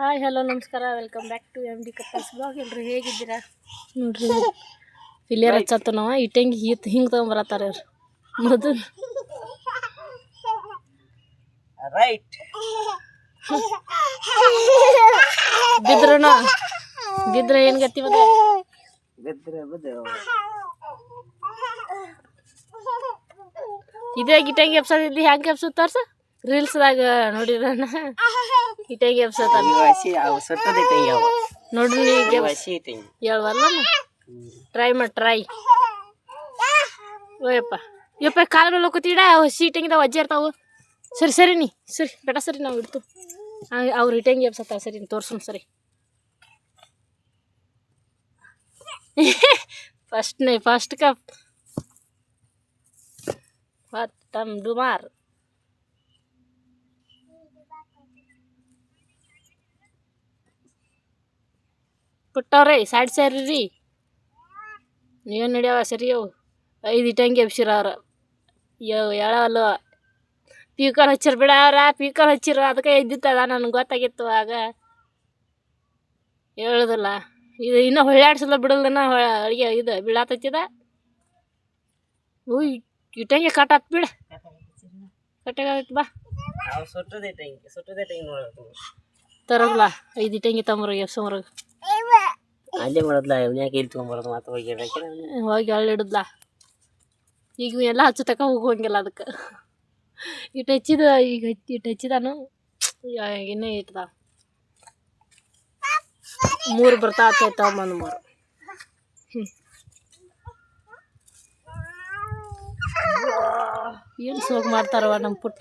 Hi hello ನಮಸ್ಕಾರ. Welcome back to M D couples vlog ಎಲ್ರು ಹೇಗಿದ್ದೀರಾ? ನೋಡ್ರಿ. ಇಲ್ಲಿಯರ್ ಹಚ್ಚತ್ತ ನಾವು ಇಟ್ಟಂಗಿ ಹೀತ್ ಹಿಂಗೆ ತೊಗೊಂಬರತ್ತಾರ ಇವ್ರು. ಮೊದಲು. ರೈಟ್ ಬಿದ್ರಣ ಬಿದ್ರೆ ಏನು ಗತಿ ಬಿದ್ದು ಇದೇ ಗಿಟ್ಟಂಗೆ ಎಪ್ಸೋದಿದ್ದು ಹೆಂಗೆ ಎಪ್ಸೋದು ತೋರ್ಸ? ರೀಲ್ಸ್ದಾಗ ನೋಡಿರಣ. ಇಟ್ಟಂಗಿ ಎಪ್ಸೋತ ಇವ ಹಸಿ ಅವು ಸುಟ್ಟದೆ ತೆಂಗಿ ಅವ. ನೋಡ್ರಿ ನೀ ಇವ ಹಸಿ ತೆಂಗಿ ಹೇಳ್ವಲ್ಲ ಟ್ರೈ ಮಾಡಿ ಟ್ರೈ ಓಯಪ್ಪ. ಯಪ್ಪ ಕಾಲ ಮೇಲೆ ಹೋಗ್ತೀಡ ಹಸಿ ಇಟ್ಟಂಗಿದಾವ ಅಜ್ಜಿ ಇರ್ತಾವು. ಸರಿ ಸರಿ ನೀ ಸರಿ ಬೇಟ ಸರಿ ನಾವು ಇಡ್ತು. ಅವ್ರು ಇಟ್ಟಂಗಿ ಎಬ್ಸತ್ತ ಸರಿ ತೋರ್ಸೋಣ ಸರಿ. ಫಸ್ಟ್ನೇ ಫಸ್ಟ್ ಕಪ್ ಡುಮಾರ್ ಪುಟ್ಟವ್ರೆ ಸೈಡ್ ಸ್ಯಾರಿ ರೀ ನೀವೇನು ನಡ್ಯಾವ ಸರಿ ಅವು? ಐದು ಇಟ್ಟಂಗೆ ಎಬ್ಸಿರ ಅವ್ರು ಯವ್ ಹೇಳವಲ್ವ ಪೀಕಲ್ ಹಚ್ಚಿರ್ ಬಿಡ ಅವ್ರ ಪೀಕಲ್ ಹಚ್ಚಿರ ಅದಕ್ಕೆ ಎದ್ದಿತ್ತದ ನನಗೆ ಗೊತ್ತಾಗಿತ್ತು ಆಗ. ಹೇಳುದಿಲ್ಲ. ಇದು ಇನ್ನೂ ಹೊಳ್ಳಾಡ್ಸಲ್ಲ ಬಿಡಲ್ದನ ಅಡುಗೆ ಇದು ಬೀಳಾತೈತಿದ? ಹೂ ಇಟ್ಟಂಗೆ ಕಟ್ಟಾತ್ ಬಿಡ. ಕಟ್ಟಾಗೈತಿ ಬಾ. ಸುಟ್ಟದೆ ಟೈಮ್ ಸುಟ್ಟದೆ ನೋಡೋದು. ತರಲ್ಲ ಐದು ಇಟ್ಟಂಗಿ ತಮ್ಮರ ಎಬ್ಸಮ್ರಾಗ ಅಲ್ಲೇ ಮಾಡೋದ್ಲ ಇವನ್ಯಾಕೆ ಇಲ್ಲಿ ತೊಗೊಂಬರೋದು ಮಾತು ಹೋಗಿ ಹೋಗಿ ಹಳ್ಳಿಡಿದ್ಲ ಈಗ ಎಲ್ಲ ಹಚ್ಚತಕ ಹೋಗುವಂಗಿಲ್ಲ ಅದಕ್ಕೆ. ಇಟ್ಟು ಹಚ್ಚಿದ ಈಗ ಹಚ್ಚಿ ಇಟ್ಟು ಹಚ್ಚಿದಾನು ಇನ್ನೇ ಇಟ್ಟದ ಮೂರು ಬರ್ತಾ ಆತೈತ ತಗೊಂಬಂದು ಮೂರು. ಹ್ಞೂ ಏನು ಸೋಗ್ ಮಾಡ್ತಾರವ ನಮ್ಮ ಪುಟ್ಟ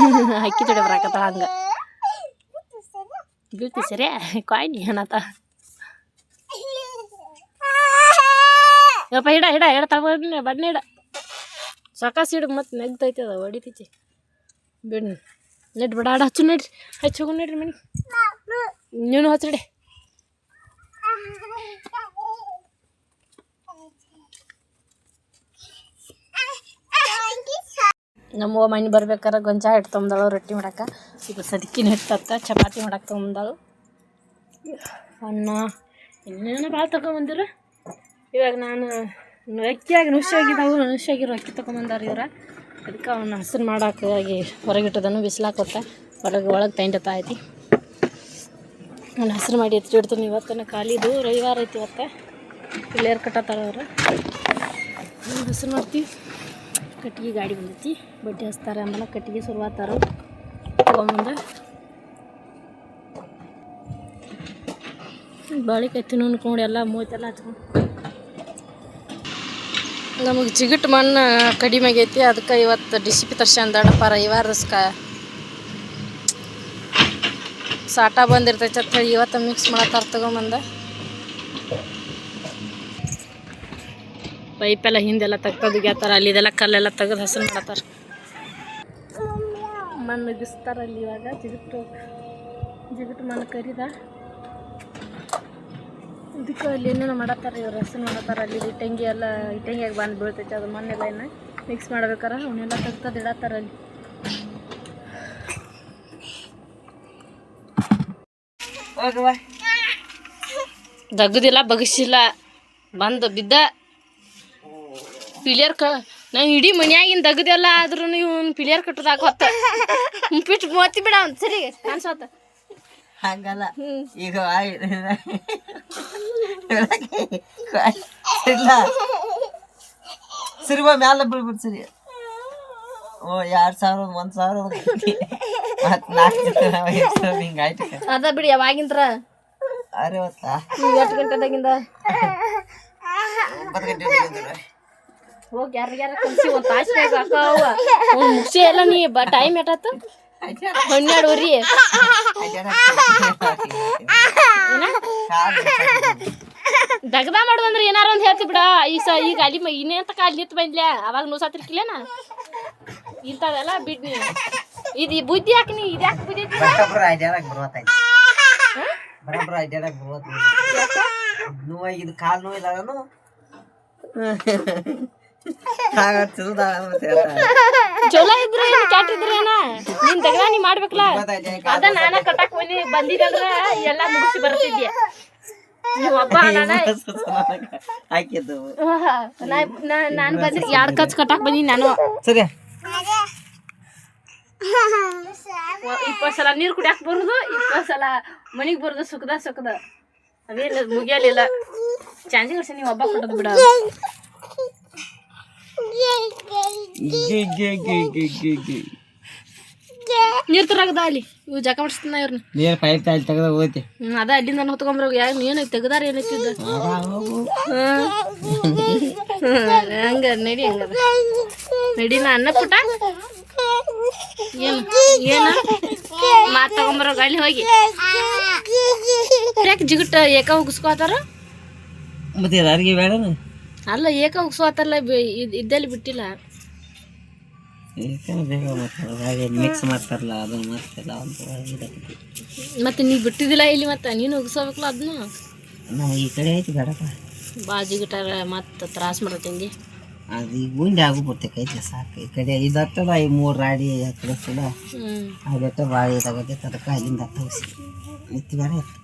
ಅಕ್ಕಿ ತೊಡೆ ಬರಾಕತ್ತಾಳ ಹಂಗ. ಬೀಳ್ತಿ ಸರಿ? ಕಾಯ್ನಿ ಏನತ್ತ ಯಪ್ಪ ಹಿಡ ಹಿಡ ಹಿಡ ತಗೊಂಡ್ನೆ ಬಣ್ಣ ಹಿಡ ಸಾಕಾಸ್ ಹಿಡು ಮತ್ತೆ ನೆಗ್ತೈತಿ ಅದ ಹೊಡಿತೈತಿ. ಬಿಡ್ ನೆಟ್ ಬಿಡ, ಆಡ, ಹಚ್ಚು, ನಡ್ರಿ. ಹಚ್ಚಿ ಹೋಗು, ನಡ್ರಿ ಮನೆ. ನೀನು ಹಚ್ಚಡಿ ನಮ್ಮ ಮನೆ ಬರ್ಬೇಕಾರೆ ಗೊಂಜಾಳ ಹಿಟ್ಟು ತೊಗೊಂಬಂದಳು ರೊಟ್ಟಿ ಮಾಡಕ್ಕೆ. ಇದು ಸದಕಿನ ಹಿಟ್ಟು ಚಪಾತಿ ಮಾಡಕ್ಕೆ ತೊಗೊಂಬಂದಳು ಅನ್ನ ಇನ್ನೇನು ಭಾಳ ತಗೊಂಬಂದಿರ? ಇವಾಗ ನಾನು ಅಕ್ಕಿಯಾಗಿ ನುಸಿಯಾಗಿದ್ದಾವು ನುಸಿಯಾಗಿರೋ ಅಕ್ಕಿ ತೊಗೊಂಬಂದಾರ ಇವ್ರ. ಅದಕ್ಕೆ ಅವನ್ನ ಹಸಿರು ಮಾಡೋಕ್ಕಾಗಿ ಹೊರಗಿಟ್ಟದನ್ನು ಹೊರಗಿಟ್ಟದನು ಬಿಸಿಲಾಕೊತ್ತ ಹೊರಗೆ ಒಳಗೆ ತೈಂಡತ್ತ ಐತಿ ಅವ್ನು ಹಸಿರು ಮಾಡಿ ಎತ್ತಿಡ್ತೀನಿ ಇವತ್ತನ ಖಾಲಿದು ರವಿವಾರ ಐತಿ ಇವತ್ತು. ಇಲ್ಲೇರ್ ಕಟ್ಟತ್ತಾರ ಅವರು. ಹಸಿರು ಮಾಡ್ತೀವಿ ಕಟ್ಟಿಗೆ ಗಾಡಿ ಬಂದೈತಿ. ಬಟ್ಟೆ ಹಚ್ತಾರೆ ಆಮೇಲೆ ಕಟ್ಟಿಗೆ ಶುರುವಾತಾರ ಬಾಳೆ ಕತ್ತಿನ ತಿನ್ಕೊಂಡು ಎಲ್ಲ ಮೂತೆಲ್ಲ ಹಚ್ಕೊಂಡು. ನಮಗೆ ಜಿಗಟ್ ಮಣ್ಣು ಕಡಿಮೆ ಆಗೈತಿ. ಅದಕ್ಕೆ ಇವತ್ತು ಡಿಸಿಪಿ ತರ್ಸ್ಯಾನ ದಡಪ್ಪ ರವಿವಾರಸ್ಕ ಸಾಟ ಬಂದಿರ್ತೈತೆ ಅಂತ ಹೇಳಿ ಇವತ್ತು ಮಿಕ್ಸ್ ಮಾಡತ್ತಾರ ತಗೊಂಬಂದ. ಪೈಪೆಲ್ಲ ಹಿಂದೆಲ್ಲ ತೆಗ್ದು ಗ್ಯಾತಾರ ಅಲ್ಲಿ ಇದೆಲ್ಲ ಕಲ್ಲೆಲ್ಲ ತೆಗೆದು ಹಸನ್ ಮಾಡತ್ತಾರ. ಮಣ್ಣು ಬಿಸ್ತಾರ ಅಲ್ಲಿ ಇವಾಗ ಜಿಗುಟ್ಟು ಜಿಗಿಟ್ಟು ಮಣ್ಣು ಕರಿದ. ಇದಕ್ಕೆ ಅಲ್ಲಿ ಏನೇನೋ ಮಾಡತ್ತಾರ ಇವ್ರು ಹಸರು ಮಾಡತ್ತಾರ ಅಲ್ಲಿ ಇಟ್ಟಂಗಿ ಎಲ್ಲ ಇಟ್ಟಂಗಿಯಾಗಿ ಬಂದು ಬೀಳ್ತೈತೆ, ಅದು ಮಣ್ಣೆಲ್ಲ ಇನ್ನು ಮಿಕ್ಸ್ ಮಾಡ್ಬೇಕಾರ, ಅವನ್ನೆಲ್ಲ ತೆಗ್ದು ಇಡತ್ತಾರ ಅಲ್ಲಿ. ಹೋಗವ ದಗದಿಲ್ಲ, ಬಗಸಿಲ್ಲ, ಬಂದು ಬಿದ್ದ. ಪಿಲಿಯರ್ ಕ ನಾ ಇಡೀ ಮನ್ಯಾಗಿನ ದಗದೆಲ್ಲ ಆದ್ರೂ ಇವ್ನು ಪಿಲಿಯರ್ ಕಟ್ಟದಾಗ ಹೊತ್ತ. ಪಿಟ್ ಮೋತಿ ಬಿಡ ಅವ್ನು ಸರಿ. ಅನ್ಸತ್ತ ಹಂಗಲ್ಲ. ಈಗ ಇಲ್ಲ. ಸಿರುವ ಮ್ಯಾಲ ಬೀಳ್ಬಿಟ್ಟು ಸರಿ. ಓ ಎರಡು ಸಾವಿರ ಒಂದು ಸಾವಿರ ಮತ್ತು ನಾಲ್ಕು ಹಿಂಗಾಯ್ತು ಅದ ಬಿಡಿ ಯಾವಾಗಿಂತ್ರ ಅರೆ ಹೊತ್ತ ಎಷ್ಟು ಗಂಟೆದಾಗಿಂದ. ಒಂಬತ್ತು ಗಂಟೆ. ಹೋಗಿ ಯಾರ್ಯಾರ ಕಲ್ಸಿ ಒಂದು ತಾಸ್ನಾಗ ಅಕ್ಕವ ಒಂದು ಮುಗಿಸಿ ಎಲ್ಲ ನೀ ಬ ಟೈಮ್ ಎಟಾತು ಹನ್ನೆರಡುವರಿ. ದಗದ ಮಾಡು ಅಂದ್ರೆ ಏನಾರ ಒಂದು ಹೇಳ್ತಿ ಬಿಡ. ಈ ಸ ಈಗ ಅಲ್ಲಿ ಮ- ಇನ್ನೇಂತ ಕಾಲಿ ನಿಂತು ಬಂದ್ಲೆ. ಅವಾಗ ನೋಸಾತಿರ್ಕಿಲ್ಲೇನ ಇಂಥದೆಲ್ಲ ಬಿಡ್ ನೀ ಇದು ಬುದ್ಧಿ ಯಾಕೆ ನೀ ಇದು ಯಾಕೆ ಬುದ್ಧಿ ಐತಿ? ಬರೋಬ್ಬರ ಐಡಿಯಾದಾಗ ಬರುವತ್ತೈತಿ. ಬರೋಬ್ಬರ ಐಡಿಯಾದಾಗ ಬರುವತ್ತ ನೋವು ಇದು ಕಾಲು ನೋವಿಲ್ಲ ಇಲ್ಲದನು ಚಲೋ ಇದ್ರೆ ಕ್ಯಾಟ್ ಕೆಟ್ಟ ಇದ್ರೆ ಏನ? ನೀನ್ ತಗದ ನೀ ಮಾಡ್ಬೇಕಲ್ಲ ಅದ ನಾನ ಕಟ್ಟಾಕ್ ಬಂದಿ ಬಂದಿದಂದ್ರ ಎಲ್ಲಾ ಮುಗಿಸಿ ಬರ್ತಿದ್ಯ ನಾನ ಬಂದ್ರೆ ಎರಡ್ ಕಚ್ ಕಟ್ಟಾಕ್ ಬಂದಿ ನಾನು. ಸರಿ. ಇಪ್ಪತ್ತು ಸಲ ನೀರು ಕುಡಿಯಕ್ಕೆ ಬರುದು ಇಪ್ಪತ್ತು ಸಲ ಮನಿಗ್ ಬರುದು ಸುಖದ ಸುಖದ. ಅದೇನು ಮುಗಿಯಲಿಲ್ಲ. ಚಾಂಜಿ ವರ್ಷ ನೀವು ಒಬ್ಬ ಕೊಟ್ಟದ್ ಬಿಡ. ನೀರ್ ತರಾಗದ ಅಲ್ಲಿ. ಇವು ಜಕ ಮಾಡಿಸ್ತಾನ ಇವ್ರನ್ನ ನೀರು ಪೈಪ್ ತೆಗೆದ ಹೋಗೈತಿ. ಹ್ಮ್ ಅದ ಅಲ್ಲಿಂದ ಹೊತ್ಕೊಂಬ್ರ ಯಾರು ನೀನು ತೆಗ್ದಾರ ಏನೈತಿದ್ದ ಹಂಗ. ನಡಿ ಹಂಗ ನಡಿ ನಾ ಅನ್ನ ಪುಟ. ಏನು ಏನ? ಮಾತ್ ತಗೊಂಬರೋ ಅಲ್ಲಿ ಹೋಗಿ. ಯಾಕೆ ಜಿಗುಟ ಏಕ ಉಗಿಸ್ಕೋತಾರ? ಮತ್ತೆ ಯಾರಿಗೆ ಬೇಡನ? ಅಲ್ಲ ಏಕ ಉಗಿಸ್ಕೋತಾರಲ್ಲ ಇದ್ದಲ್ಲಿ ಬಿಟ್ಟಿಲ್ಲ. ಮಿಕ್ಸ್ ಮಾಡ್ತಾರಲ್ಲ ಅದು ಮಾಡ್ತಾರಲ್ಲ. ಮತ್ತೆ ನೀ ಬಿಟ್ಟಿದ್ದಿಲ್ಲ ಇಲ್ಲಿ ಮತ್ತೆ? ನೀನು ಉಗ್ಸೋಬೇಕಲ್ಲ ಅದನ್ನ ನಾವು ಈ ಕಡೆ ಐತಿ ಬೇಡಪ್ಪ. ಬಾ ಜಿಗುಟಾರ ಮತ್ತೆ ತ್ರಾಸ ಮಾಡತ್ತಂದಿ ಅದು ಈ ಗುಂಡಿ ಆಗ್ಬಿಡ್ತೆ ಕೈತೆ ಸಾಕು. ಈ ಕಡೆ ಇದು ಹತ್ತದ ಈ ಮೂರು ರಾಡಿ ಆ ಕಡೆ ಬೆಟ್ಟ ಭಾಳ ಇದಾಗತ್ತೆ ಅದಕ್ಕೆ ಅಲ್ಲಿಂದ ತೋರಿಸಿ ಇತ್ತು ಬೇರೆ ಇತ್ತು.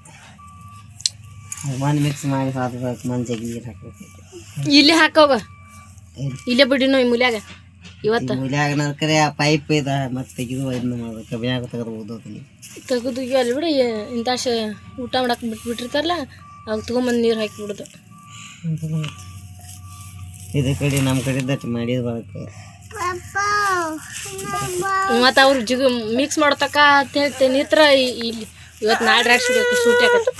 ಒಂದು ಮಿಕ್ಸ್ ಮಾಡಿ ಅದು ಮಂಜಿಗೆ ನೀರು ಹಾಕ್ಬೇಕು. ಇಲ್ಲೇ ಹಾಕೋಗ? ಇಲ್ಲೇ ಬಿಡಿನೋ ಈ ಮೂಲ್ಯಾಗ. ಇವತ್ತು. ಮುಲ್ಯಾಗ ಕಡೆ ಆ ಪೈಪ್ ಇದೆ ಮತ್ತೆ ತೆಗೆದು ಇದನ್ನ ಮಾಡ್ಬೇಕು. ಬ್ಯಾಗ ತೆಗೆದು ತೆಗೆದು ಅಲ್ಲಿ ಬಿಡಿ ಇಂಥ ಊಟ ಮಾಡಕ್ ಬಿಟ್ಬಿಟ್ಟಿರ್ತಾರಲ್ಲ ಅವಾಗ ತೊಗೊಂಬಂದು ನೀರು ಹಾಕಿ ಬಿಡೋದು ಇದ್ರ ಕಡೆ ನಮ್ಮ ಕಡೆ ದಟ್ಟು ಮಾಡಿದ ಬಳಕ ಮತ್ತು ಅವ್ರು ಜಿಗು ಮಿಕ್ಸ್ ಮಾಡತಕ್ಕ ಅಂತ ಹೇಳ್ತೇನೆ. ಇತ್ರ ಇಲ್ಲಿ ಇವತ್ತು ನಾಳೆ ರಾಡ್ ಶೂಟ್ ಶೂಟ್ ಆಗತ್ತೆ.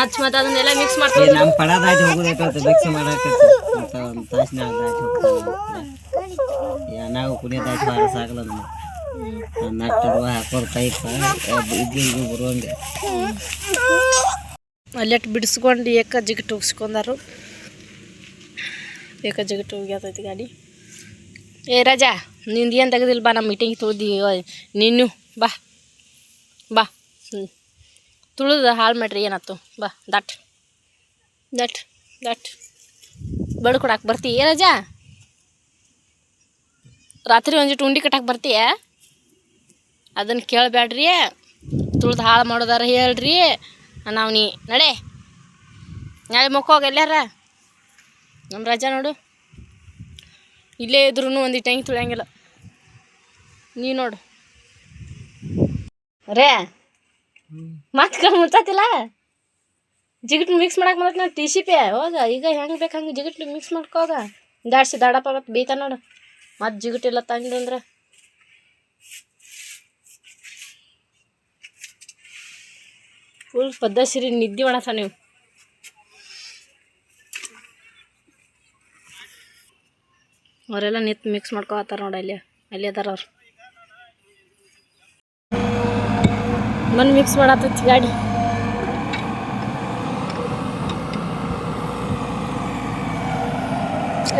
ಆಚ್ ಮತ್ತು ಅದನ್ನೆಲ್ಲ ಮಿಕ್ಸ್ ಮಾಡ್ತೀವಿ ನಮ್ಮ ಪಡ ದಾಟಿ ಹೋಗೋದೈತೆ ಮಿಕ್ಸ್ ಮಾಡಕ್ಕೆ ಅಂತ ಒಂದು ನಾವು ಕುಡಿಯೋ ದಾಟಿ ಬಾರ ಸಾಗಲ್ಲ ನಮ್ಗೆ. ನಟ್ಟು ಹಾಕೋದು ಪೈಪ್ ಇದು ಇದು ಬರುವಂಗೆ ಅಲ್ಲೆಟ್ ಬಿಡಿಸ್ಕೊಂಡು ಏಕ ಜಿಗಿಟ್ ಹೋಗಿಸ್ಕೊಂಡಾರು ಏಕ ಜಿಗಿಟ್ ಹೋಗ್ಯಾತೈತಿ ಗಾಡಿ. ಏ ರಾಜಾ ನಿಂದು ಏನು ತೆಗೆದಿಲ್ಲ ಬಾ ನಮ್ಮ ಮೀಟಿಂಗ್ ತೋದಿ ನೀನು ಬಾ. ಬಾ. ಹ್ಞೂ ತುಳಿದು ಹಾಳು ಮಾಡ್ರಿ, ಏನಾಯ್ತು? ಬಾ, ದಟ್. That that. ಬಡ್ ಕೊಡಕ್ಕೆ ಬರ್ತೀಯ ರಾಜಾ? ರಾತ್ರಿ ಒಂದಿಟ್ಟು ಉಂಡಿ ಕಟ್ಟಕ್ಕೆ ಬರ್ತೀಯ ಅದನ್ನು ಕೇಳಬೇಡ್ರಿ ತುಳಿದು ಹಾಳು ಮಾಡೋದಾರ ಹೇಳ್ರಿ. ನಾವು ನೀ ನಡೆ. ನಾಳೆ ಮಕ್ಕೋಗ ಎಲ್ಲಾರ ನಮ್ಮ ರಜಾ ನೋಡು. ಇಲ್ಲೇ ಇದ್ರೂ ಒಂದು ಟ್ಯಾಂಕ್ ತುಳಿಯಂಗಿಲ್ಲ. ನೀ ನೋಡು. ರೇ ಮತ್ತೆ ಮುಚ್ಚತ್ತಿಲ್ಲ? ಜಿಗಿಟ್ ಮಿಕ್ಸ್ ಮಾಡಕ್ಕೆ ಮತ್ತೆ ಟಿ ಸಿ ಪಿ ಹೋಗ ಈಗ ಹೆಂಗೆ ಬೇಕು ಹಂಗೆ ಜಿಗಿಟ್ ಮಿಕ್ಸ್ ಮಾಡ್ಕೋಗ ದಾಡ್ಸಿ ದಾಡಪ್ಪ ಮತ್ತೆ ಬೀತ ನೋಡು. ಮತ್ತೆ ಜಿಗಿಟ್ ಇಲ್ಲ ತಂದಂದ್ರೆ ಫುಲ್ ಪದ್ಧಸಿರಿ ನಿದ್ದೆ ಮಾಡತ್ತ ನೀವು. ಅವರೆಲ್ಲ ನಿತ್ ಮಿಕ್ಸ್ ಮಾಡ್ಕೊತಾರ ನೋಡಿ ಅಲ್ಲಿ ಅಲ್ಲಿ ಅದಾರ ಅವ್ರು. ಮನ್ ಮಿಕ್ಸ್ ಮಾಡತ್ತೈತಿ ಗಾಡಿ.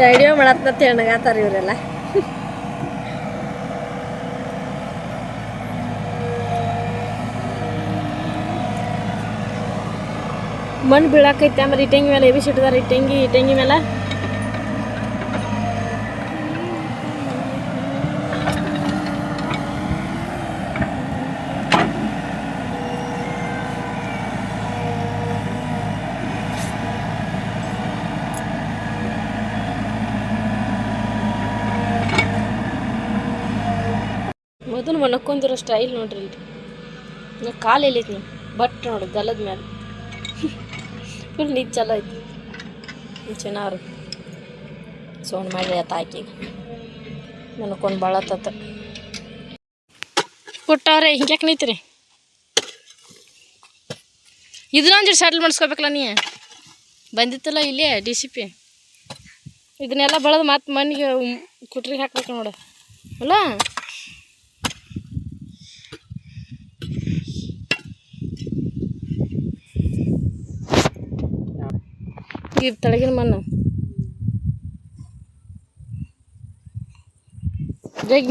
ರೇಡಿಯೋ ಮಾಡತ್ತ ಹೆಣ್ಣಗಾತಾರ ಇವರೆಲ್ಲ. ಮಣ್ಣು ಬೀಳಾಕೈತೆ ಆಮೇಲೆ ಇಟ್ಟಂಗಿ ಮೇಲೆ ಎಬಿಸಿ ಇಟ್ಟಿದಾರೆ ಇಟ್ಟಂಗಿ ಇಟ್ಟಂಗಿ ಮೇಲೆ ಮೊದಲು ಸ್ಟೈಲ್ ನೋಡ್ರಿ ಇಲ್ಲಿ ನಾ ಕಾಲು ಎಲ್ಲೈತಿ ನೀವು ಬಟ್ ನೋಡಿ, ಗಲದ ಮೇಲೆ ಫುಲ್ ನಿಜ ಚಲೋ ಐತಿ ಚೆನ್ನಾರು. ಸೌಂಡ್ ಮಾಡಿ ಆತ ಹಾಕಿ ನನಕೊಂಡು ಭಾಳ ತತ್ತ ಪುಟ್ಟವ್ರೆ ಹಿಂಗ್ಯಾಕೆ ನಿಂತ್ರಿ? ಇದನ್ನೊಂದು ಸೆಟ್ಲ್ ಮಾಡಿಸ್ಕೋಬೇಕಲ್ಲ ನೀ? ಬಂದಿತ್ತಲ್ಲ ಇಲ್ಲೇ ಡಿ ಸಿ ಪಿ ಇದನ್ನೆಲ್ಲ ಬಳದು ಮತ್ತೆ ಮನೆಗೆ ಕುಟ್ರಿಗೆ ಹಾಕ್ಬೇಕು ನೋಡು. ಅಲ್ಲ? ಈ ತಳಗಿನ ಮಣ್ಣು.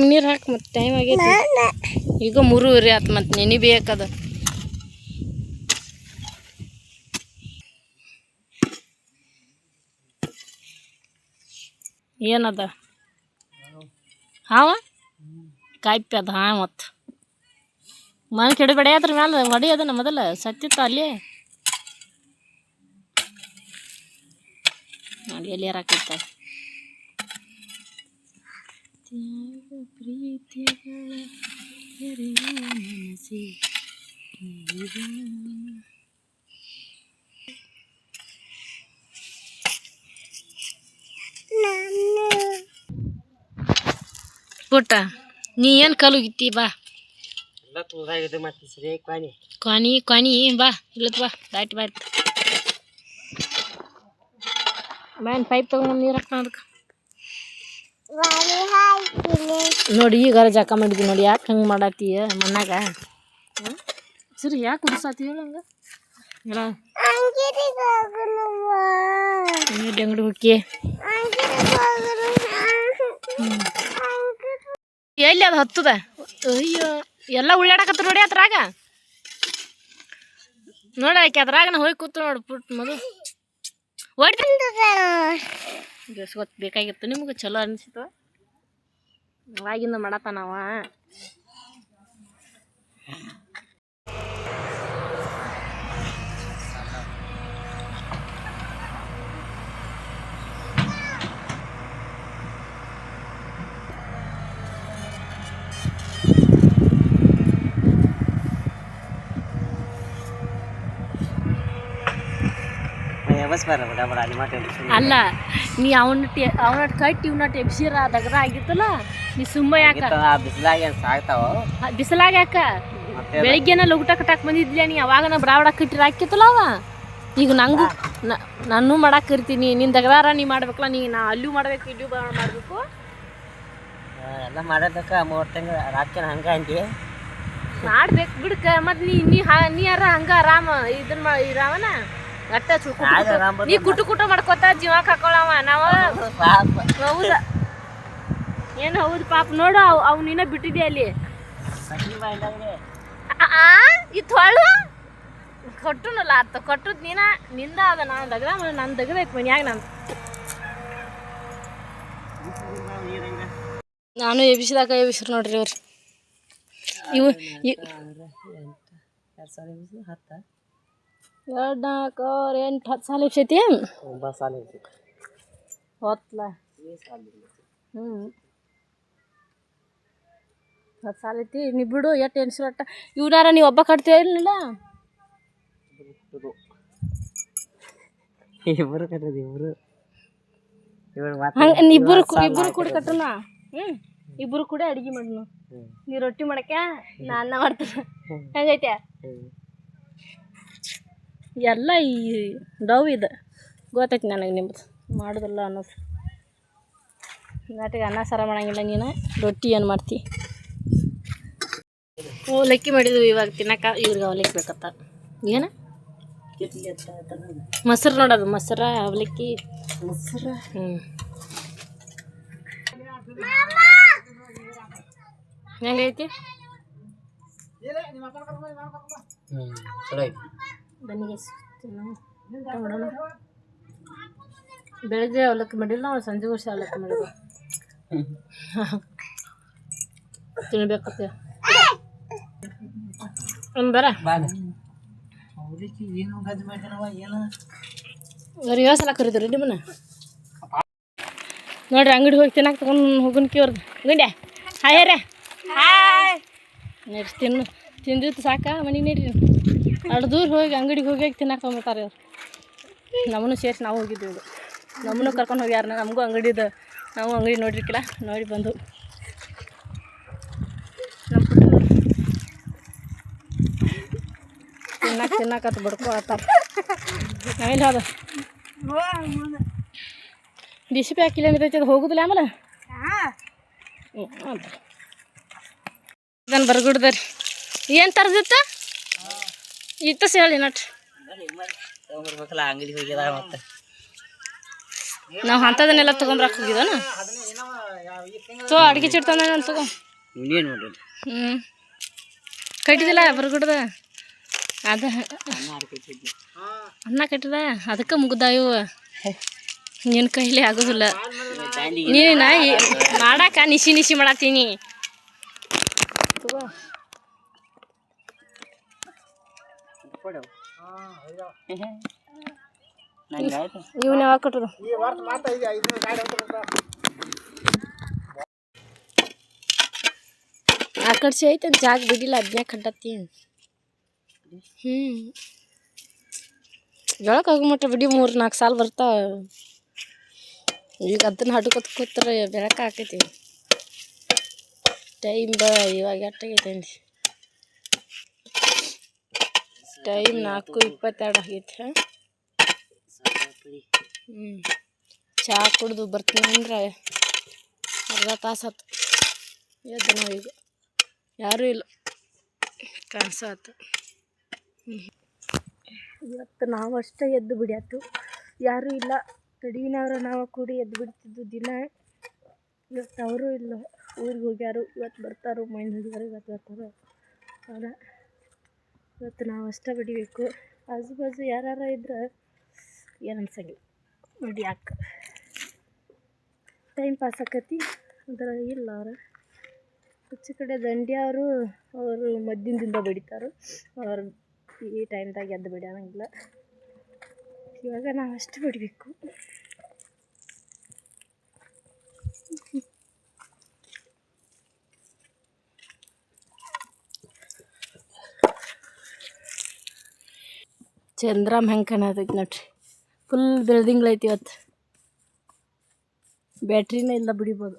ನೀರು ಹಾಕಿ ಮತ್ತೆ ಟೈಮ್ ಆಗೈತಿ. ಈಗ ಮೂರುವರೆ ಆತು ಮತ್ತೆ ನೆನೆ ಬೇಕದ. ಏನದ? ಹಾವ? ಕಾಯ್ಪಿ ಅದ ಹಾ ಮತ್ತು ಮನೆ ಕೆಡಬೇಡ ಅದ್ರ ಮ್ಯಾಲ ಹೊಡಿ ಅದನ್ನ ಮೊದಲ ಸತ್ತಿತ್ತು ಅಲ್ಲಿ. ನೋಡಿ ಎಲ್ಲಿ ಯಾರಾಕೈತ ಪ್ರೀತಿಗಳ ಮನಸ್ಸಿ. ಪುಟ್ಟ ನೀ ಏನು ಕಲುಗಿತ್ತಿ ಬಾ. ಕ್ವಾನಿ. ಕ್ವಾನಿ ಬಾ ಇಲ್ಲತ್ ಬಾ ದಾಟಿ ಬಾ ಮ್ಯಾನ್ ಪೈಪ್ ತಗೊಂಡು ನೀರು ಹಾಕ್ತಾನ ಅದಕ್ಕೆ? ನೋಡಿ ಈಗ ಜಕ ಮಾಡಿದ್ವಿ ನೋಡಿ ಯಾಕೆ ಹಂಗೆ ಮಾಡತ್ತೀಯ ಮಣ್ಣಾಗ? ಸರಿ ಯಾಕೆ ಉಡ್ಸಾತಿ ಹೇಳ ಹಂಗೆ? ಎಲ್ಲ ಅಂಗಡಿ ಹೋಗಿ. ಎಲ್ಲಿ ಅದು ಹತ್ತದ? ಅಯ್ಯೋ ಎಲ್ಲ ಉಳ್ಳಾಡಕತ್ತ ನೋಡಿ ಅದ್ರಾಗ. ನೋಡಿ ಆಕೆ ಅದ್ರಾಗ ಹೋಗಿ ಕೂತು ನೋಡಿ ಪುಟ್ ಮದು. ಗೊತ್ತು ಬೇಕಾಗಿತ್ತು. ನಿಮ್ಗೆ ಚಲೋ ಅನಿಸಿತು ಅವಾಗಿಂದ ಮಾಡತ್ತ ಬಸ್ ಅಲ್ಲಿ ನೀ ಅವನ ಅವನ ಕಟ್ಟಿ ಇವ್ನ ಟೆಪ್ಸಿರ ದಗದ ಆಗಿತ್ತಲ್ಲ ನೀ ಸುಮ್ಮ ಯಾಕ? ಬಿಸಿಲಾಗ ಯಾಕ? ಬೆಳಿಗ್ಗೆನ ಲಗುಟ ಕಟ್ಟಾಕ್ ಬಂದಿದ್ಲ ನೀ? ಅವಾಗ ಬ್ರಾವಡ ಕಟ್ಟಿರ ಹಾಕಿತ್ತಲ್ಲ ಅವ? ಈಗ ನಂಗೂ ನ- ನಾನು ಮಾಡಾಕ್ ಇರ್ತೀನಿ ನಿನ್ ದಗದಾರ ನೀ ಮಾಡ್ಬೇಕಲ್ಲ ನೀ ನಾ ಅಲ್ಲೂ ಮಾಡ್ಬೇಕು ಇಲ್ಲೂ ಮಾಡ್ಬೇಕು. ಎಲ್ಲ ಮಾಡಬೇಕ ಮೂರ್ ತಿಂಗಳು ರಾತ್ರಿ ಹಂಗ ಅಂದಿ. ಮಾಡ್ಬೇಕು ಬಿಡ್ಕ ಮತ್ ನೀ ನೀ ಹ- ನೀ ಯಾರ ಹಂಗ ಆರಾಮ ಇದನ್ ಮಾ ರಾಮನ ಗಟ್ಟ ಚು- ಕುಟು ಕುಟು- ಆರಾಮ್ ನೀ ಕುಟು ಕುಟು ಮಾಡ್ಕೋತ ಜೀವ ಹಾಕೊಳ್ಳವ ನಾವ ಪಾಪ. ಹೌದ. ಏನ್ ಹೌದು ಪಾಪ ನೋಡು ಅವ್ ಅವ್ ನಿನ್ನ ಬಿಟ್ಟಿದ್ದೆ ಅಲ್ಲಿ? ಇತ್ತು ಹೊಳ್ಳು ಕೊಟ್ಟನಲ್ಲ ಅತ್ತ ಕೊಟ್ಟದ್ ನೀನ ನಿಂದ ಅದ ನಾನು ದಗದ ನಾನು ದಗದೈತ್ ಮನ್ಯಾಗ ನಾನು. ನಾನು ಎಬಿಸಿದಾಗ ಎಬ್ಬಿಸ್ರು ನೋಡ್ರಿ ಇವ್ರು. ಇವು ಹತ್ತ. ಎರಡ್ ನಾಲ್ಕು ಆರು ಎಂಟು ಹತ್ತು ಸಾಲ ಎಬ್ಸೈತಿ ಒಂಬತ್ತು ಸಾಲ ಐತಿ ಹೊತ್ಲ ಹ್ಞೂ ಹತ್ತು ಸಾಲ ಐತಿ ನೀ ಬಿಡು ಎಷ್ಟು ಎನ್ಸಿರು ಅಟ್ಟ ಇವ್ನಾರ ನೀವು ಒಬ್ಬ ಕಟ್ತೀಯ ಇಲ್ಲ ಇಬ್ಬರು ಕಟ್ಟದ ಇಬ್ರು ಇವ್ರು ಹಂಗೆ ಇಬ್ಬರು ಇಬ್ಬರು ಕೂಡ ಕಟ್ಟಣ ಹ್ಞೂ ಇಬ್ಬರು ಕೂಡ ಅಡಿಗೆ ಮಾಡೋಣ ನೀ ರೊಟ್ಟಿ ಮಾಡಕ್ಕೆ ನಾ ಅನ್ನ ಮಾಡ್ತೀನಿ ಹೆಂಗೈತೆ ಎಲ್ಲ ಈ ಡವ್ ಇದೆ. ಗೊತ್ತೈತಿ ನನಗೆ ನಿಮ್ಮದು ಮಾಡೋದಿಲ್ಲ ಅನ್ನೋದು. ನಾಟಿಗೆ ಅನ್ನ ಸಾರ ಮಾಡಂಗಿಲ್ಲ ನೀನು. ರೊಟ್ಟಿ ಏನು ಮಾಡ್ತಿ? ಅವಲಕ್ಕಿ ಮಾಡಿದ್ವಿ ಇವಾಗ ತಿನ್ನಕ. ಇವ್ರಿಗೆ ಅವಲಕ್ಕಿ ಬೇಕತ್ತ. ಏನು? ಮೊಸರು ನೋಡೋದು ಮೊಸರ, ಅವಲಕ್ಕಿ. ಮೊಸರು ಹ್ಞೂ ಹೆಂಗೈತಿ ಹ್ಞೂ ಚಲೋ ಐತಿ. ಬನ್ನಿ ನೋಡೋಣ. ಬೆಳಗ್ಗೆ ಅವಲಕ್ಕಿ ಮಾಡಿಲ್ಲ ನಾವು ಸಂಜೆ ವರ್ಷ ಅವಲಕ್ಕಿ ಮಾಡಿದ್ವಿ ತಿನ್ಬೇಕತ್ತೆ ಒಂದು ಬರ. ಅವ್ರಿಗೆ ಸಲ ಕರೀತಾರೆ ನಿಮ್ಮನ್ನ? ನೋಡ್ರಿ ಅಂಗಡಿ ಹೋಗಿ ತಿನ್ನಕ್ಕೆ ತಗೊಂಡು ಹೋಗೋಣ ಅವ್ರದ್ದು ಗುಂಡ್ಯ ಹಾಯ್ ಹಾಯ್. ನೆಕ್ಸ್ಟ್ ತಿನ್ನು ತಿಂದಿತ್ತು ಸಾಕ ಮನೆ ನಡ್ರಿ. ಅಷ್ಟು ದೂರ ಹೋಗಿ ಅಂಗಡಿಗೆ ಹೋಗಿ ತಿನ್ನಕ್ಕೆ ತೊಗೊಂಬರ್ತಾರೆ ಅವ್ರು ನಮ್ಮನ್ನು ಸೇರಿಸಿ ನಾವು ಹೋಗಿದ್ವಿ ಇದು ನಮ್ಮನ್ನು ಕರ್ಕೊಂಡು ಹೋಗ್ಯಾರ ನಮಗೂ ಅಂಗಡಿದು, ನಾವು ಅಂಗಡಿ ನೋಡಿರ್ಕಿಲ್ಲ. ನೋಡಿ ಬಂದು. ನಮ್ಮ ತಿನ್ನಕ್ಕೆ ಬಡ್ಕೋ ಬಡ್ಕೊಳತ್ತಾರ ನಾವೇನು ಹೌದು ಬಿಸಿ ಪಿ ಹಾಕಿಲ್ಲ ಅಂದ್ರೆ ಅದು ಹೋಗುದಿಲ್ಲ ಆಮೇಲೆ? ಬರ್ಗುಡ್ದ ರೀ ಏನು ತರದಿತ್ತ? ಇತ್ತ ಹೇಳಿ ನಟ್. ತಗೊಂಬರ್ಬೇಕಲ್ಲ ಅಂಗಡಿ ಹೋಗ್ಯದ ಮತ್ತೆ. ನಾವು ಅಂಥದನ್ನೆಲ್ಲ ತೊಗೊಂಬರಕ್ಕೆ ಹೋಗಿದ್ದಾನ ತೋ ಅಡ್ಗೆ ಚಿಟ್ ತಂದ ನಾನು ತಗೋ ಇನ್ನೇನು ಹ್ಞೂ ಕಟ್ಟಿದಿಲ್ಲ ಬರ್ಗುಡ್ದ ಅದ ಅನ್ನ ಕಟ್ಟಿದ ಅದಕ್ಕೆ ಮುಗ್ದ ಇವು ನಿನ್ನ ಕೈಲಿ ಆಗೋದಿಲ್ಲ. ನೀನು ಮಾಡಾಕ ನಿಶಿ ನಿಶಿ ಮಾಡತ್ತೀನಿ. ತಗೋ. ಕೊಡು. ಯಾವಾಗ ಕೊಟ್ಟರು? ಆ ಕಡೆ ಐತೆ ಜಾಗ ಬಿಡಿಲ್ಲ ಅದನ್ನೇ ಕಡ್ಡತ್ತಿ ಹ್ಞೂ ಜೊಳಕ್ಕೆ ಹೋಗ್ಮಟ್ಟ ಬಿಡಿ ಮೂರು ನಾಲ್ಕು ಸಾಲ ಬರ್ತಾವ ಈಗ ಅದನ್ನ ಹಡ್ಕೊತ ಕೂತ್ರೆ ಬೆಳಕ ಆಕೈತಿ. ಟೈಮ್ ಬ ಇವಾಗ ಎಟ್ಟಾಗೈತೆ ಅಂದು. ಟೈಮ್ ನಾಲ್ಕು ಇಪ್ಪತ್ತೆರಡು ಆಗೈತೆ. ಹ್ಞೂ ಚಹಾ ಕುಡ್ದು ಬರ್ತೀನಿ ಅಂದ್ರೆ ಅರ್ಧ ತಾಸು ಎದ್ದು ಈಗ ಯಾರೂ ಇಲ್ಲ. ಕನಸಾತು ಇವತ್ತು ನಾವು ಅಷ್ಟೇ ಎದ್ದು ಬಿಡ್ಯಾತು. ಯಾರೂ ಇಲ್ಲ. ತಡೀನವ್ರ ನಾವು ಕೂಡಿ ಎದ್ದು ಬಿಡ್ತಿದ್ದು ದಿನ. ಇವತ್ತು ಅವರು ಇಲ್ಲ. ಊರಿಗೆ ಹೋಗ್ಯಾರು. ಇವತ್ತು ಬರ್ತಾರೋ ಮೈಂಡ್ ಹೋಗ್ಯಾರು ಇವತ್ತು ಬರ್ತಾರೋ. ಅದ. ಇವತ್ತು ನಾವು ಅಷ್ಟೇ ಬಡಿಬೇಕು. ಆಜು ಬಾಜು ಯಾರು ಇದ್ರೆ ಏನು ಅನ್ಸಂಗಿಲ್ಲ ಬಿಡ್ಯಾಕ ಟೈಮ್ ಪಾಸ್ ಆಕತಿ? ಅದರ ಇಲ್ಲ ಅವ್ರ. ಹೆಚ್ಚು ಕಡೆ ದಂಡ್ಯವರು ಅವರು ಮದ್ದಿನದಿಂದ ಬಡಿತಾರೆ. ಅವ್ರು ಈ ಟೈಮ್ದಾಗ ಎದ್ದು ಬಿಡೋಂಗಿಲ್ಲ ಇವಾಗ ನಾವು ಅಷ್ಟು ಬಿಡಬೇಕು. ಚಂದ್ರಮ್ ಹೆಂಗೆ ಕಾಣತೈತಿ ನೋಡ್ರಿ. ಫುಲ್ ಬೆಳ್ದಿಂಗ್ಳೈತಿ ಇವತ್ತು. ಬ್ಯಾಟ್ರಿನೇ ಇಲ್ಲ ಬಿಡಿಬೋದು.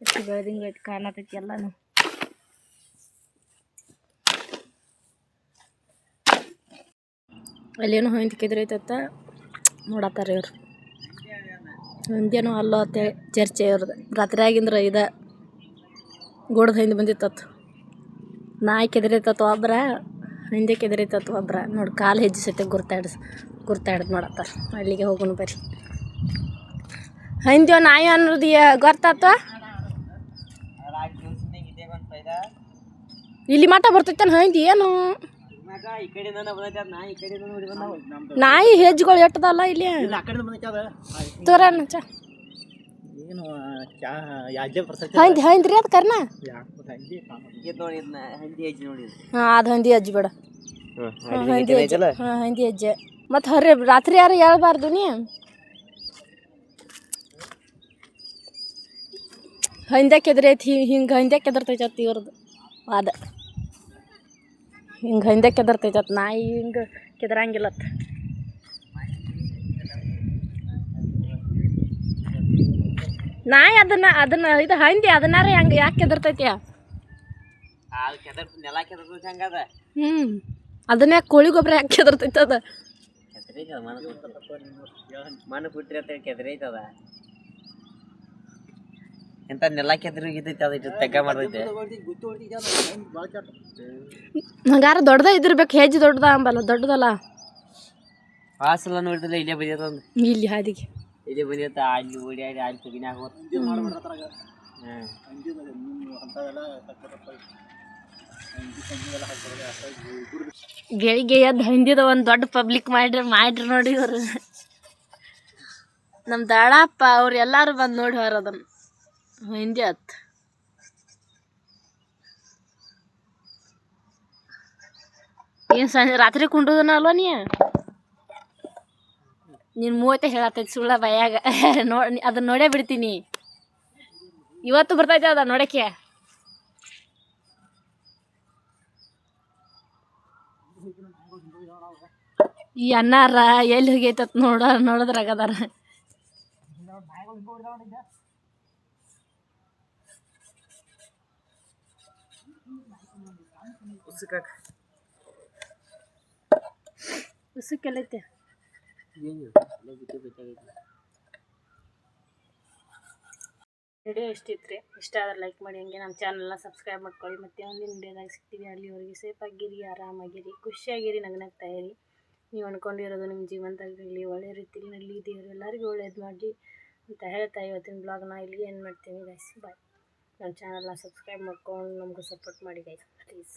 ಎಷ್ಟು ಬೆಳ್ದಿಂಗ್ಳೈತಿ ಕಾಣತೈತಿ ಎಲ್ಲನೂ. ಅಲ್ಲೇನೋ ಹೊಂದಿ ಕೆದ್ರೈತತ್ತ ನೋಡತ್ತಾರ ಇವ್ರು. ಹಿಂದೇನೋ ಅಲ್ಲೋ ಅಂತೇಳಿ ಚರ್ಚೆ ಇವ್ರದ್ದು ರಾತ್ರಿ ಆಗಿಂದ್ರ ಇದ ಗೋಡದ ಹಿಂದೆ ಬಂದಿತ್ತತ್ತು ನಾಯಿ ಕೆದರೈತತ್ತು ಒಬ್ರ ಹಿಂದೆ ಕೆದರೈತತ್ತು ಒಬ್ರ ನೋಡಿ ಕಾಲು ಹೆಜ್ಜೆ ಸತೆ ಗುರ್ತಾಡ್ಸ್ ಗುರ್ತಾಡ್ದು ಮಾಡತ್ತಾರ ಅಲ್ಲಿಗೆ ಹೋಗೋಣ ಬರ್ರಿ. ಹಿಂದೆ ನಾಯಿ ಅನ್ನೋದು ಗೊತ್ತಾತ? ಇಲ್ಲಿ ಮಾಟ ಬರ್ತೈತನ ಹಿಂದಿ ಏನು? ನಾಯಿ ಹೆಜ್ಜೆಗಳು ಎಟ್ಟದಲ್ಲ ಇಲ್ಲಿ? ತೋರ ಚ ಏನು ಚಾ ಯಾಜೆ ಬರ್ತೈತೆ ಹಂದಿ ಹಂದಿ ರೀ ಅದು ಕರ್ನ? ಇದು ನೋಡಿ ಇದನ್ನ ಹಂದಿ ಅಜ್ಜಿ ನೋಡಿ ಹಾಂ ಅದು ಹಂದಿ ಅಜ್ಜಿ ಬೇಡ. ಹಂದಿ ಅಜ್ಜಿ ಹಾಂ ಹಂದಿ ಅಜ್ಜೆ ಮತ್ತು ಹರ್ರಿ ರಾತ್ರಿ ಯಾರು ಹೇಳ್ಬಾರ್ದು ನೀ? ಹಂದ್ಯಾಕೆ ಎದ್ರೈತಿ ಹಿಂಗೆ ಹಂದ್ಯಾಕೆ ಎದರ್ತೈತಿ ಇವ್ರದ್ದು ವಾದ. ಹಿಂಗೆ ಹಂದ್ಯಾಕೆ ಎದರ್ತೈತಿ ನಾಯಿ ಹಿಂಗೆ ಕೆದರಂಗಿಲ್ಲತ್ತ ನಾಯಿ ಅದನ್ನ ಅದನ್ನ ಇದು ಹಂದಿ ಅದನ್ನಾರ ಹೆಂಗೆ ಯಾಕೆ ಕೆದರ್ತೈತಿ ಹ್ಮ್ ಕೆದರ್ ನೆಲ ಕೆದರ್ ಹಂಗದ ಹ್ಞೂ ಅದನ್ನ ಕೋಳಿ ಗೊಬ್ಬರ ಯಾಕೆ ಕೆದರ್ತೈತಿ ಅದ? ಮನ ಬಿಟ್ರಿ ಅಂತ ಕೆದರೈತದ ಎಂತ ನೆಲ ಕೆದರಿ ಇದ್ದೈತಿ ಅದು ಇಟ್ಟು ತೆಗ್ಗ ಮಾಡ್ದೈತೆ. ಹಂಗಾರ ದೊಡ್ಡದ ಇದ್ದಿರ್ಬೇಕು ಹೆಜ್ಜೆ ದೊಡ್ಡದ ಅಂಬಲ್ಲ ದೊಡ್ಡದಲ್ಲ? ಹಾಸಲ್ಲ ನೋಡಿದ್ರೆ ಇಲ್ಲೇ ಬಂದೈತ ಒಂದು. ಇಲ್ಲಿ ಹಾದಿಗೆ. ಇಲ್ಲೇ ಬಂದೈತ ಅಲ್ಲಿ ಓಡಾಡಿ ಅಲ್ಲಿ ತೆಗಿನಾಗ ಹೋತ. ಗೆಳಿಗೆ ಎದ್ದು ಹಿಂದಿದ ಒಂದು ದೊಡ್ಡ ಪಬ್ಲಿಕ್ ಮಾಡ್ರಿ ಮಾಡ್ರಿ ನೋಡಿ ಇವರು. ನಮ್ಮ ದಾಡಪ್ಪ ಅವ್ರು ಎಲ್ಲರೂ ಬಂದು ನೋಡಿ ಹೊರ ಅದನ್ನು ಹಿಂದಿ ಆತ್. ಏನು ಸಂಜೆ ರಾತ್ರಿ ಕುಂಡುದನ ಅಲ್ವ ನೀ? ನೀನು ಮೂವತ್ತೆ ಹೇಳತ್ತೈತಿ ಸುಳ್ಳ ಬಯಾಗ. ನೋಡಿ ಅದನ್ನ ನೋಡೇ ಬಿಡ್ತೀನಿ. ಇವತ್ತು ಬರ್ತೈತೆ ಅದ ನೋಡಕ್ಕೆ. ಈ ಅನ್ನಾರ ಎಲ್ಲಿ ಹೋಗೈತತ್ ನೋಡ ನೋಡಿದ್ರಾಗ ಅದಾರ. ಉಸುಕೆಲ್ಲೈತೆ ವಿಡಿಯೋ ಇಷ್ಟಿತ್ತು ರೀ ಇಷ್ಟ ಆದ್ರೆ ಲೈಕ್ ಮಾಡಿ, ಹಂಗೆ ನಮ್ಮ ಚಾನಲ್ನ ಸಬ್ಸ್ಕ್ರೈಬ್ ಮಾಡ್ಕೊಳ್ಳಿ. ಮತ್ತೆ ಮುಂದಿನ ವಿಡಿಯೋದಾಗ ಸಿಗ್ತೀವಿ. ಅಲ್ಲಿವರೆಗೆ ಆಗಿರಿ ಆರಾಮಾಗಿರಿ, ಖುಷಿಯಾಗಿರಿ, ನಗ್ನಗ್ತಾ ಇರಿ. ನೀವು ಅನ್ಕೊಂಡಿರೋದು ನಿಮ್ಮ ಜೀವನದಾಗಿರಲಿ ಒಳ್ಳೆ ರೀತಿಯಲ್ಲಿ ನಡಲಿ ದೇವರು ಎಲ್ಲರಿಗೂ ಒಳ್ಳೇದು ಮಾಡಿ ಅಂತ ಹೇಳ್ತಾ ಇವತ್ತಿನ ಬ್ಲಾಗ್ನ ಇಲ್ಲಿಗೆ ಏನು ಮಾಡ್ತೀನಿ ಗೈಸ್ ಬಾಯ್ ನಮ್ಮ ಚಾನಲ್ನ ಸಬ್ಸ್ಕ್ರೈಬ್ ಮಾಡ್ಕೊಂಡು ನಮಗೂ ಸಪೋರ್ಟ್ ಮಾಡಿ ಗೈಸ್ ಪ್ಲೀಸ್